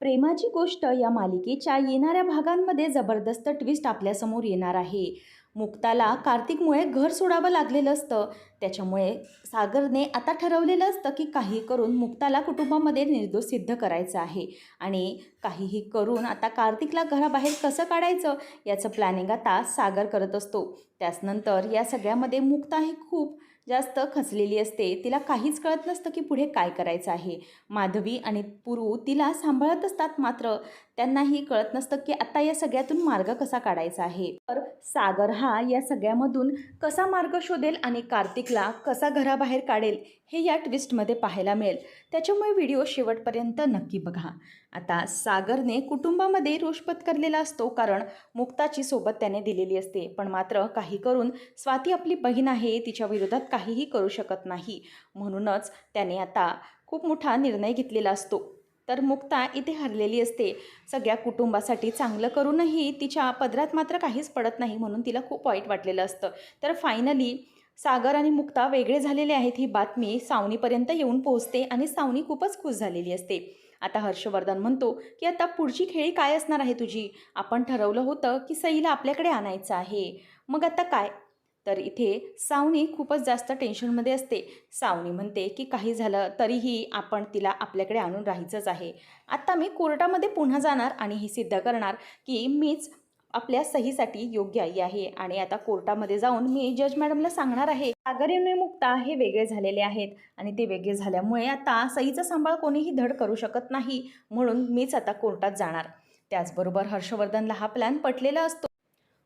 प्रेमाची गोष्ट या मालिकेच्या येणाऱ्या भागांमध्ये जबरदस्त ट्विस्ट आपल्यासमोर येणार आहे. मुक्ताला कार्तिकमुळे घर सोडावं लागलेलं असतं. त्याच्यामुळे सागरने आता ठरवलेलं असतं की काही करून मुक्ताला कुटुंबामध्ये निर्दोष सिद्ध करायचं आहे. आणि काहीही करून आता कार्तिकला घराबाहेर कसं काढायचं याचं प्लॅनिंग आता सागर करत असतो. त्याचनंतर या सगळ्यामध्ये मुक्ता ही खूप जास्त खचलेली असते. तिला काहीच कळत नसतं की पुढे काय करायचं आहे. माधवी आणि पुरू तिला सांभाळत असतात मात्र. त्यांनाही कळत नसतं की आता या सगळ्यातून मार्ग कसा काढायचा आहे. तर सागर हा या सगळ्यामधून कसा मार्ग शोधेल आणि कार्तिकला कसा घराबाहेर काढेल हे या ट्विस्टमध्ये पाहायला मिळेल. त्याच्यामुळे व्हिडिओ शेवटपर्यंत नक्की बघा. आता सागरने कुटुंबामध्ये रोष पत्करलेला असतो कारण मुक्ताची सोबत त्याने दिलेली असते. पण मात्र काही करून स्वाती आपली बहीण आहे तिच्या विरोधात काहीही करू शकत नाही. म्हणूनच त्याने आता खूप मोठा निर्णय घेतलेला असतो. तर मुक्ता इथे हरलेली असते. सगळ्या कुटुंबासाठी चांगलं करूनही तिच्या पदरात मात्र काहीच पडत नाही म्हणून तिला खूप वाईट वाटलेलं असतं. तर फायनली सागर आणि मुक्ता वेगळे झालेले आहेत ही बातमी सावनीपर्यंत येऊन पोहोचते आणि सावनी खूपच खुश झालेली असते. आता हर्षवर्धन म्हणतो की आता पुढची खेळी काय असणार आहे तुझी? आपण ठरवलं होतं की सईला आपल्याकडे आणायचं आहे. मग आता काय? तर इथे सावनी खूपच जास्त टेन्शनमध्ये असते. सावनी म्हणते की काही झालं तरीही आपण तिला आपल्याकडे आणून राहायचंच आहे. आत्ता मी कोर्टामध्ये पुन्हा जाणार आणि हे सिद्ध करणार की मीच आपल्या सहीसाठी योग्य आई आहे आणि आता कोर्टामध्ये जाऊन मी जज मॅडमला सांगणार आहे. सागर मुक्ता हे वेगळे झालेले आहेत आणि ते वेगळे झाल्यामुळे आता सहीचा सांभाळ कोणीही धड करू शकत नाही म्हणून मीच आता कोर्टात जाणार. त्याचबरोबर हर्षवर्धनला हा प्लॅन पटलेला असतो.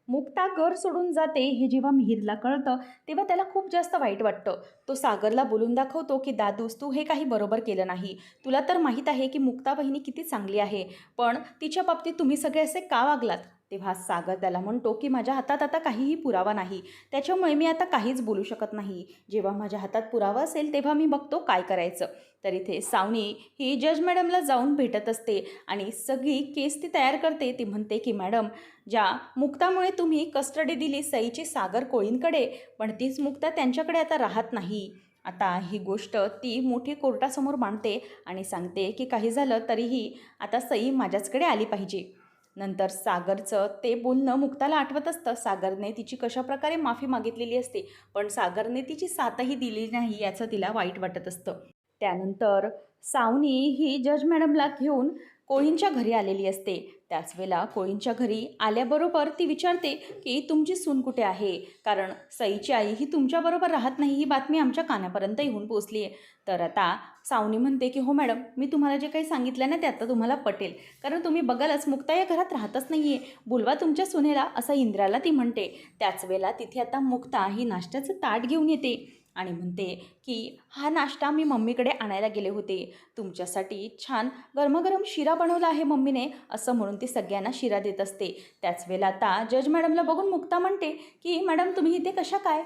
मुक्ता घर सोडून जाते हे जेव्हा मिहिरला कळतं तेव्हा त्याला खूप जास्त वाईट वाटतं. तो सागरला बोलून दाखवतो की दादूस तू हे काही बरोबर केलं नाही. तुला तर माहीत आहे की मुक्ता बहिणी किती चांगली आहे पण तिच्या बाबतीत तुम्ही सगळे असे का वागलात? तेव्हा सागर त्याला म्हणतो की माझ्या हातात आता काहीही पुरावा नाही. त्याच्यामुळे मी आता काहीच बोलू शकत नाही. जेव्हा माझ्या हातात पुरावा असेल तेव्हा मी बघतो काय करायचं. तर इथे सावनी ही जज मॅडमला जाऊन भेटत असते आणि सगळी केस ती तयार करते. ती म्हणते की मॅडम ज्या मुक्तामुळे तुम्ही कस्टडी दिली सईची सागर कोळींकडे पण तीच मुक्ता त्यांच्याकडे आता राहत नाही. आता ही गोष्ट ती मोठी कोर्टासमोर मांडते आणि सांगते की काही झालं तरीही आता सई माझ्याचकडे आली पाहिजे. नंतर सागरचं ते बोलणं मुक्ताला आठवत असतं. सागरने तिची कशाप्रकारे माफी मागितलेली असते पण सागरने तिची साथही दिली नाही याचं तिला वाईट वाटत असतं. त्यानंतर सावनी ही जज मॅडमला घेऊन कोळींच्या घरी आलेली असते. त्याच वेळेला कोळींच्या घरी आल्याबरोबर ती विचारते की तुमची सून कुठे आहे? कारण सईची आई ही तुमच्याबरोबर राहत नाही ही बातमी आमच्या कानापर्यंत येऊन पोचली आहे. तर आता सावनी म्हणते की हो मॅडम मी तुम्हाला जे काही सांगितलं ना ते आता तुम्हाला पटेल. कारण तुम्ही बघालच मुक्ता या घरात राहतच नाही आहे बोलवा तुमच्या सुनेला असं इंद्राला ती म्हणते. त्याच वेळेला तिथे आता मुक्ता ही नाश्त्याचं ताट घेऊन येते. आणि म्हणते की हा नाश्ता मी मम्मीकडे आणायला गेले होते. तुमच्यासाठी छान गरमागरम शिरा बनवला आहे मम्मीने असं म्हणून ती सगळ्यांना शिरा देत असते. त्याच वेळेला आता जज मॅडमला बघून मुक्ता म्हणते की मॅडम तुम्ही इथे कशा काय?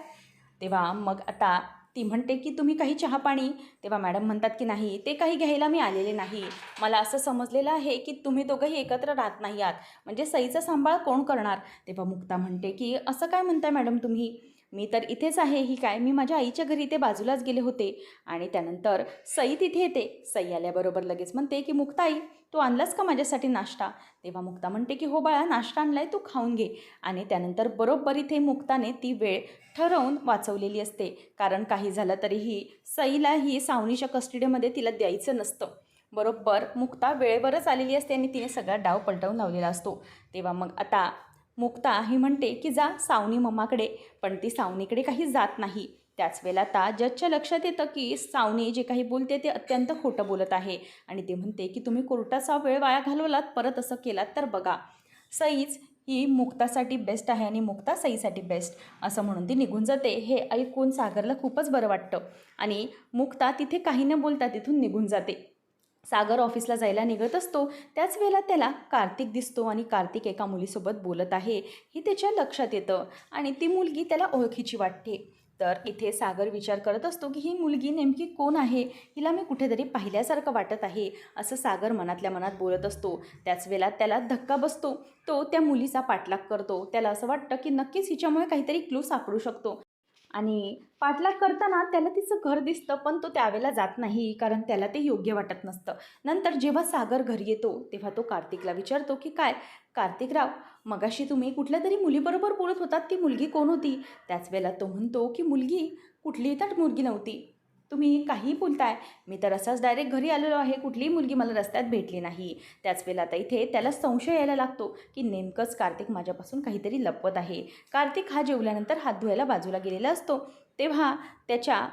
तेव्हा मग आता ती म्हणते की तुम्ही काही चहा पाणी तेव्हा मॅडम म्हणतात की नाही ते काही घ्यायला मी आलेले नाही. मला असं समजलेलं आहे की तुम्ही दोघंही एकत्र राहत नाही आहात. म्हणजे सईचा सांभाळ कोण करणार? तेव्हा मुक्ता म्हणते की असं काय म्हणताय मॅडम तुम्ही? मी तर इथेच आहे ही काय? मी माझ्या आईच्या घरी ते बाजूलाच गेले होते. आणि त्यानंतर सई तिथे येते. सई आल्याबरोबर लगेच म्हणते की मुक्ताई तू आणलास का माझ्यासाठी नाश्ता? तेव्हा मुक्ता म्हणते की हो बाळा नाश्ता आणलाय तू खाऊन घे. आणि त्यानंतर बरोबर इथे मुक्ताने ती वेळ ठरवून वाचवलेली असते. कारण काही झालं तरीही सईला ही सावनीच्या कस्टडीमध्ये तिला द्यायचं नसतं. बरोबर मुक्ता वेळेवरच आलेली असते आणि तिने सगळा डाव पलटवून लावलेला असतो. तेव्हा मग आता मुक्ता ही म्हणते की जा सावनी मम्माकडे पण ती सावनीकडे काही जात नाही. त्याच वेळेला आता जजच्या लक्षात येतं की सावनी जे काही बोलते ते अत्यंत खोटं बोलत आहे. आणि ते म्हणते की तुम्ही कोर्टाचा वेळ वाया घालवलात परत असं केलात तर बघा. सईच ही मुक्तासाठी बेस्ट आहे आणि मुक्ता सईसाठी बेस्ट असं म्हणून ती निघून जाते. हे ऐकून सागरला खूपच बरं वाटतं. आणि मुक्ता तिथे काही न बोलता तिथून निघून जाते. सागर ऑफिसला जायला निघत असतो. त्याच वेळेला त्याला कार्तिक दिसतो आणि कार्तिक एका मुलीसोबत बोलत आहे. ही त्याच्या लक्षात येतं आणि ती मुलगी त्याला ओळखीची वाटते. तर इथे सागर विचार करत असतो की ही मुलगी नेमकी कोण आहे? हिला मी कुठेतरी पाहिल्यासारखं वाटत आहे असं सागर मनातल्या मनात बोलत असतो. त्याच वेळेला त्याला धक्का बसतो. तो त्या मुलीचा पाठलाग करतो. त्याला असं वाटतं की नक्कीच हिच्यामुळे काहीतरी क्लू सापडू शकतो. आणि पाठलाग करताना त्याला तिचं घर दिसतं पण तो त्यावेळेला जात नाही कारण त्याला ते योग्य वाटत नसतं. नंतर जेव्हा सागर घरी येतो तेव्हा तो कार्तिकला विचारतो की काय? कार्तिकराव मगाशी तुम्ही कुठल्या तरी मुलीबरोबर बोलत होतात ती मुलगी कोण होती? त्याच वेळेला तो म्हणतो की मुलगी कुठली तर मुलगी नव्हती. तुम्ही काहीही बोलताय? मी तर असाच डायरेक्ट घरी आलेलो आहे. कुठलीही मुलगी मला रस्त्यात भेटली नाही. त्याच वेळेला आता इथे त्याला संशय यायला लागतो की नेमकंच कार्तिक माझ्यापासून काहीतरी लपवत आहे. कार्तिक हा जेवल्यानंतर हात धुवायला बाजूला गेलेला असतो. तेव्हा त्याच्या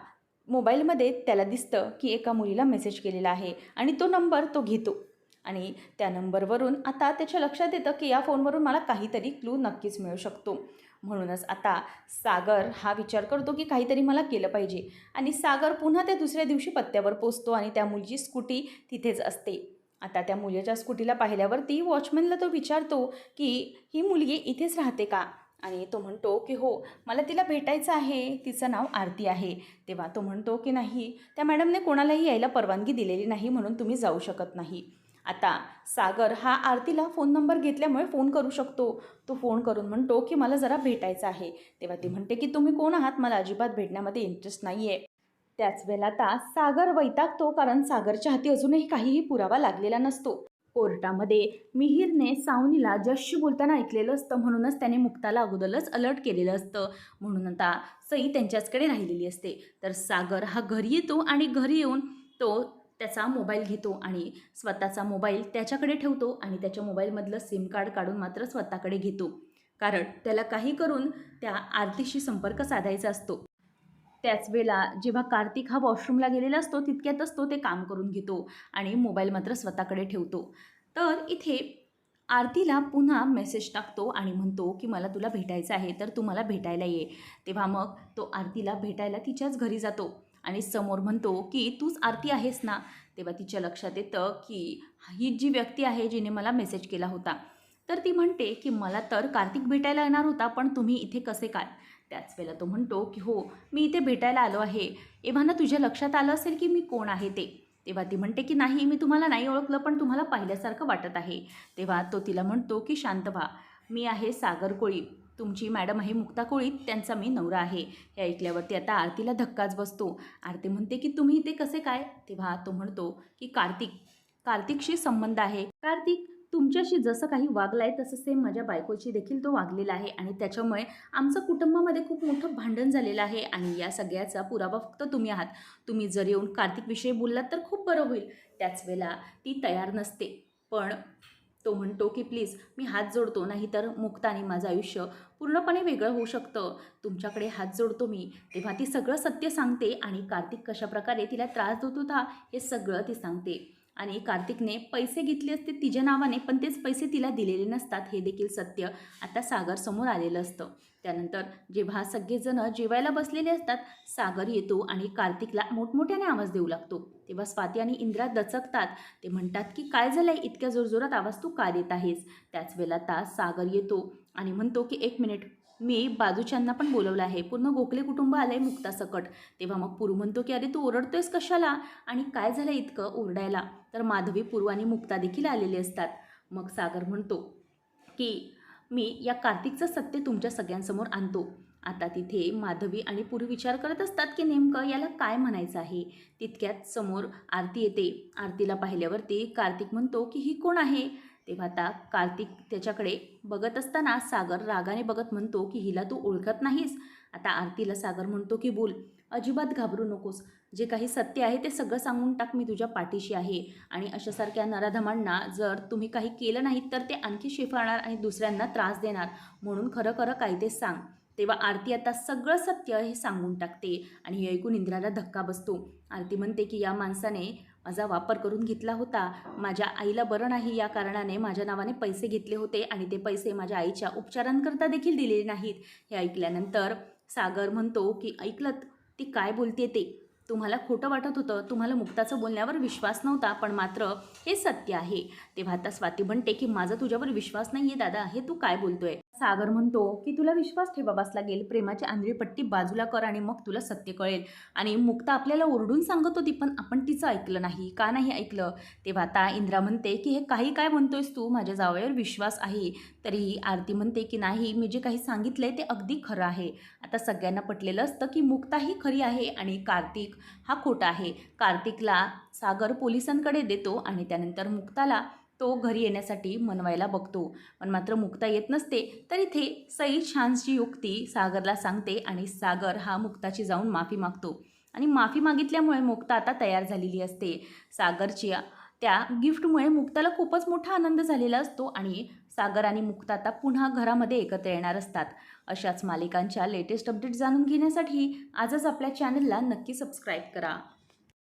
मोबाईलमध्ये त्याला दिसतं की एका मुलीला मेसेज केलेला आहे आणि तो नंबर तो घेतो. आणि त्या नंबरवरून आता त्याच्या लक्षात येतं की या फोनवरून मला काहीतरी क्लू नक्कीच मिळू शकतो. म्हणूनच आता सागर हा विचार करतो की काहीतरी मला केलं पाहिजे आणि सागर पुन्हा त्या दुसऱ्या दिवशी पत्त्यावर पोचतो आणि त्या मुलीची स्कूटी तिथेच असते. आता त्या मुलीच्या स्कूटीला पाहिल्यावरती वॉचमॅनला तो विचारतो की ही मुलगी इथेच राहते का? आणि तो म्हणतो की हो मला तिला भेटायचं आहे तिचं नाव आरती आहे. तेव्हा तो म्हणतो की नाही त्या मॅडमने कोणालाही यायला परवानगी दिलेली नाही म्हणून तुम्ही जाऊ शकत नाही. आता सागर हा आरतीला फोन नंबर घेतल्यामुळे फोन करू शकतो. तो फोन करून म्हणतो की मला जरा भेटायचं आहे. तेव्हा ती म्हणते की तुम्ही कोण आहात? मला अजिबात भेटण्यामध्ये इंटरेस्ट नाही आहे त्याच वेळेला आता सागर वैतागतो कारण सागरच्या हाती अजूनही काहीही पुरावा लागलेला नसतो. कोर्टामध्ये मिहीरने सावनीला जशशी बोलताना ऐकलेलं असतं म्हणूनच त्याने मुक्ताला अगोदरच अलर्ट केलेलं असतं. म्हणून आता सई त्यांच्याचकडे राहिलेली असते. तर सागर हा घरी येतो आणि घरी येऊन तो त्याचा मोबाईल घेतो आणि स्वतःचा मोबाईल त्याच्याकडे ठेवतो आणि त्याच्या मोबाईलमधलं सिम कार्ड काढून मात्र स्वतःकडे घेतो. कारण त्याला काही करून त्या आरतीशी संपर्क साधायचा असतो. त्याच वेळेला जेव्हा कार्तिक हा वॉशरूमला गेलेला असतो तितक्यातच तो ते काम करून घेतो आणि मोबाईल मात्र स्वतःकडे ठेवतो. तर इथे आरतीला पुन्हा मेसेज टाकतो आणि म्हणतो की मला तुला भेटायचं आहे तर तू मला भेटायला ये. तेव्हा मग तो आरतीला भेटायला तिच्याच घरी जातो. आणि समोर म्हणतो की तूच आरती आहेस ना? तेव्हा तिच्या लक्षात येतं की ही जी व्यक्ती आहे जिने मला मेसेज केला होता. तर ती म्हणते की मला तर कार्तिक भेटायला येणार होता पण तुम्ही इथे कसे काय? त्याच वेळेला तो म्हणतो की हो मी इथे भेटायला आलो आहे. एव्हाना तुझ्या लक्षात आलं असेल की मी कोण आहे ते? तेव्हा ती म्हणते की नाही मी तुम्हाला नाही ओळखलं पण तुम्हाला पाहिल्यासारखं वाटत आहे. तेव्हा तो तिला म्हणतो की शांत व्हा. मी आहे सागर कोळी तुमची मॅडम आहे मुक्ता कोळीत त्यांचा मी नवरा आहे. हे ऐकल्यावरती आता आरतीला धक्काच बसतो. आरती म्हणते की तुम्ही ते कसे काय? तेव्हा तो म्हणतो की कार्तिक कार्तिकशी संबंध आहे. कार्तिक तुमच्याशी जसं काही वागलं आहे तसं सेम माझ्या बायकोशी देखील तो वागलेला आहे आणि त्याच्यामुळे आमचं कुटुंबामध्ये खूप मोठं भांडण झालेलं आहे आणि या सगळ्याचा पुरावा फक्त तुम्ही आहात. तुम्ही जर येऊन कार्तिकविषयी बोललात तर खूप बरं होईल. त्याच वेळेला ती तयार नसते. पण तो म्हणतो की प्लीज मी हात जोडतो नाहीतर मुक्त आणि माझं आयुष्य पूर्णपणे वेगळं होऊ शकतं. तुमच्याकडे हात जोडतो मी तेव्हा ती सगळं सत्य सांगते आणि कार्तिक कशाप्रकारे तिला त्रास देत होता हे सगळं ती सांगते. आणि कार्तिकने पैसे घेतले असते तिच्या नावाने पण तेच पैसे तिला दिलेले नसतात हे देखील सत्य आता सागर समोर आलेलं असतं. त्यानंतर जेव्हा सगळेजण जेवायला बसलेले असतात सागर येतो आणि कार्तिकला मोठमोठ्याने आवाज देऊ लागतो. तेव्हा स्वाती आणि इंद्रा दचकतात. ते म्हणतात की काय झालंय? इतक्या जोरजोरात आवाज तू का देत आहेस? त्याच वेळेला ता सागर येतो आणि म्हणतो की एक मिनिट मी बाजूच्यांना पण बोलवलं आहे. पूर्ण गोखले कुटुंब आलंय मुक्तासकट. तेव्हा मग पूर्व म्हणतो की अरे तू ओरडतोयस कशाला? आणि काय झालं इतकं ओरडायला? तर माधवी पूर्व आणि मुक्ता देखील आलेले असतात. मग सागर म्हणतो की मी या कार्तिकचं सत्य तुमच्या सगळ्यांसमोर आणतो. आता तिथे माधवी आणि पूर्वी विचार करत असतात की नेमकं याला काय म्हणायचं आहे? तितक्यात समोर आरती येते. आरतीला पाहिल्यावरती कार्तिक म्हणतो की ही कोण आहे? तेव्हा आता कार्तिक त्याच्याकडे बघत असताना सागर रागाने बघत म्हणतो की हिला तू ओळखत नाहीस? आता आरतीला सागर म्हणतो की बोल अजिबात घाबरू नकोस. जे काही सत्य आहे ते सगळं सांगून टाक मी तुझ्या पाठीशी आहे. आणि अशासारख्या नराधमांना जर तुम्ही काही केलं नाहीत तर ते आणखी शेफाळणार आणि दुसऱ्यांना त्रास देणार. म्हणून खरं खरं काय ते सांग. तेव्हा आरती आता सगळं सत्य हे सांगून टाकते आणि हे ऐकून इंद्राला धक्का बसतो. आरती म्हणते की या माणसाने माझा वापर करून घेतला होता. माझ्या आईला बरं नाही या कारणाने माझ्या नावाने पैसे घेतले होते आणि ते पैसे माझ्या आईच्या उपचारांकरता देखील दिलेले नाहीत. हे ऐकल्यानंतर सागर म्हणतो की ऐकलत? ती काय बोलते ते? तुम्हाला खोटं वाटत होतं. तुम्हाला मुक्ताचं बोलण्यावर विश्वास नव्हता पण मात्र हे सत्य आहे. तेव्हा आता स्वाती म्हणते की माझा तुझ्यावर विश्वास नाही आहे दादा. हे तू काय बोलतोय? सागर म्हणतो की तुला विश्वास ठेवावाच लागेल प्रेमाची आंधळी पट्टी बाजूला कर आणि मग तुला सत्य कळेल. आणि मुक्ता आपल्याला ओरडून सांगत होती पण आपण तिचं ऐकलं नाही. का नाही ऐकलं? तेव्हा आता इंद्रा म्हणते की हे काही काय म्हणतोयस तू? माझ्या जावयावर विश्वास आहे. तरीही आरती म्हणते की नाही मी जे काही सांगितलंय ते अगदी खरं आहे. आता सगळ्यांना पटलेलं असतं की मुक्ता ही खरी आहे आणि कार्तिक हा खोटा आहे. कार्तिकला सागर पोलिसांकडे देतो आणि त्यानंतर मुक्ताला तो घरी येण्यासाठी मनवायला बघतो. पण मात्र मुक्ता येत नसते तर इथे सई छानशी युक्ती सागरला सांगते आणि सागर हा मुक्ताची जाऊन माफी मागतो. आणि माफी मागितल्यामुळे मुक्ता आता तयार झालेली असते. सागरची त्या गिफ्टमुळे मुक्ताला खूपच मोठा आनंद झालेला असतो आणि सागर आणि मुक्ता आता पुन्हा घरामध्ये एकत्र येणार असतात. अशाच मालिकांच्या लेटेस्ट अपडेट जाणून घेण्यासाठी आजच आपल्या चॅनलला नक्की सबस्क्राईब करा.